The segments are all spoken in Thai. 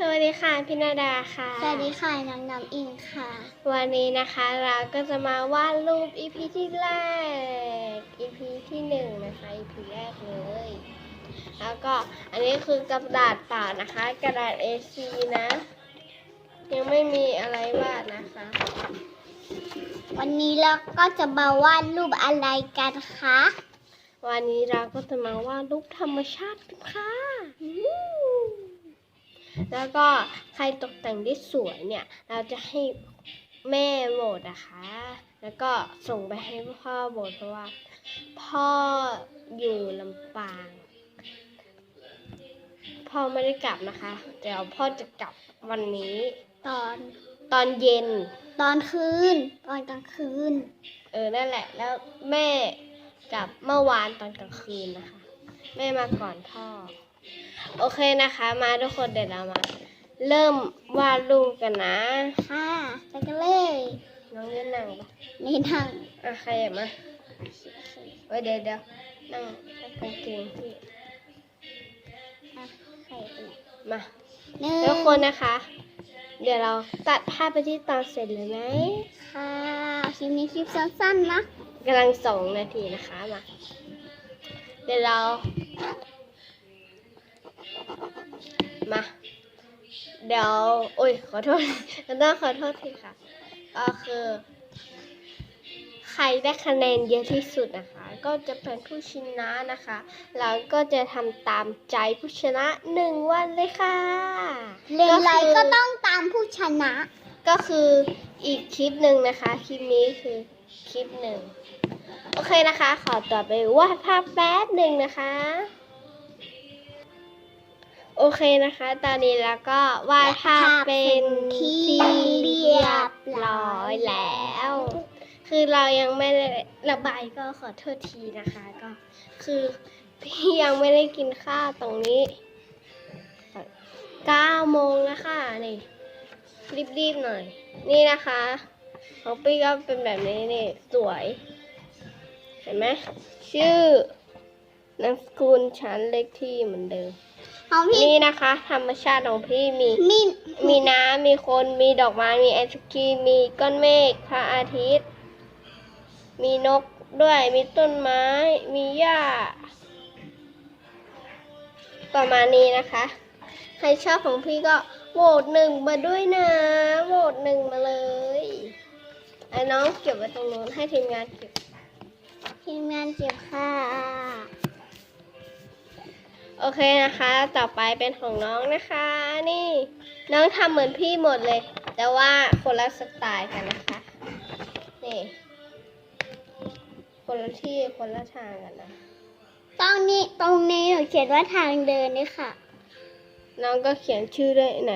สวัสดีค่ะพี่นาดาค่ะ สวัสดีค่ะน้องน้ำอิงค่ะ วันนี้นะคะเราก็จะมาวาดรูป EP ที่แรก EP ที่หนึ่งนะคะ EP แรกเลย แล้วก็อันนี้คือกระดาษเปล่านะคะ กระดาษ A4 นะ ยังไม่มีอะไรวาดนะคะ วันนี้เราก็จะมาวาดรูปอะไรกันคะ วันนี้เราก็จะมาวาดรูปธรรมชาติกันค่ะอืม แล้วก็ใครตกแต่งได้สวยเนี่ย เราจะให้แม่โหวตนะคะ แล้วก็ส่งไปให้พ่อโหวตเพราะว่า พ่ออยู่ลำปาง พ่อไม่ได้กลับนะคะเดี๋ยวพ่อจะกลับวันนี้ตอนตอนเย็น ตอนคืน ตอนกลางคืน เออ นั่นแหละ แล้วแม่กลับเมื่อวานตอนกลางคืนนะคะ แม่มาก่อนพ่อ โอเคนะคะ มาทุกคนเดี๋ยวเรามา เริ่มวาดรูปกันนะ ค่ะไปกันเลยน้องยืนนั่งปะนี่นั่งอะใครอยากมาเว้ยเดี๋ยวเดี๋ยวนั่งนั่งกางเกงพี่อะใครไปไหนมาหนึ่งทุกคนนะคะ เดี๋ยวเราตัดภาพไปที่ตอนเสร็จเลยไหมค่ะคลิปนี้คลิปสั้นๆนะกำลังสองนาทีนะคะมาเดี๋ยวเรา มา เดี๋ยวโอ้ยขอโทษต้องขอโทษทีค่ะ ก็คือ ใครได้คะแนนเยอะที่สุดนะคะ ก็จะเป็นผู้ชนะนะคะแล้วก็จะทำตามใจผู้ชนะหนึ่งวันเลยค่ะเล่นอะไรคือก็ต้องตามผู้ชนะ ก็คืออีกคลิปหนึ่งนะคะ คลิปนี้คือคลิปหนึ่ง โอเคนะคะ ขอตัวไปวาดภาพแป๊บหนึ่งนะคะโอ เคนะคะ ตอนนี้แล้วก็วาดภาพเป็นที่เรียบร้อยแล้ว คือเรายังไม่ได้ระบายก็ขอโทษทีนะคะก็คือพี่ยังไม่ได้กินข้าวตรงนี้เก้าโมงแล้วค่ะนี่รีบๆหน่อย นี่นะคะของปี้ก็เป็นแบบนี้นี่สวย เห็นไหมชื่อนามสกุลชั้นเลขที่เหมือนเดิม ของพี่นี่นะคะ ธรรมชาติของพี่มีมีมีน้ำมีคนมีดอกไม้มีไอศกรีมมีก้อนเมฆพระอาทิตย์ มีนกด้วยมีต้นไม้ มีหญ้า ประมาณนี้นะคะ ใครชอบของพี่ก็โหวตหนึ่งมาด้วยนะโหวตหนึ่งมาเลยไอ้น้องเก็บไว้ตรงนู้นให้ทีมงานเก็บ ทีมงานเก็บค่ะโอเคนะคะ ต่อไปเป็นของน้องนะคะ นี่ น้องทำเหมือนพี่หมดเลย แต่ว่าคนละสไตล์กันนะคะ นี่ คนละที่คนละทางกันนะตรงนี้ตรงนี้หนูเขียนว่าทางเดินนี่ค่ะ น้องก็เขียนชื่อด้วยไหน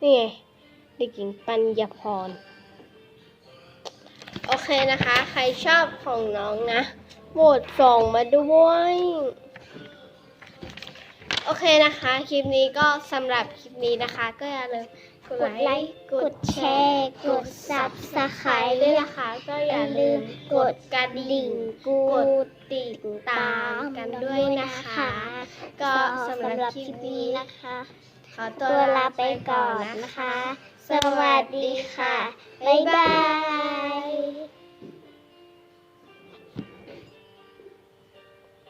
นี่ไงเด็กหญิงปัญญาพร โอเคนะคะ ใครชอบของน้องนะโหวตส่งมาด้วย โอเคนะคะ คลิปนี้ก็สำหรับคลิปนี้นะคะ ก็อย่าลืมกดไลค์กดแชร์ กดซับสไคร Subscribe ด้วยนะคะ ก็อย่าลืมกดกระดิ่งกดติดตามกันด้วยนะคะ ก็สำหรับคลิปนี้นะคะ ขอตัวลาไปก่อนนะคะ สวัสดีค่ะ บ๊ายบาย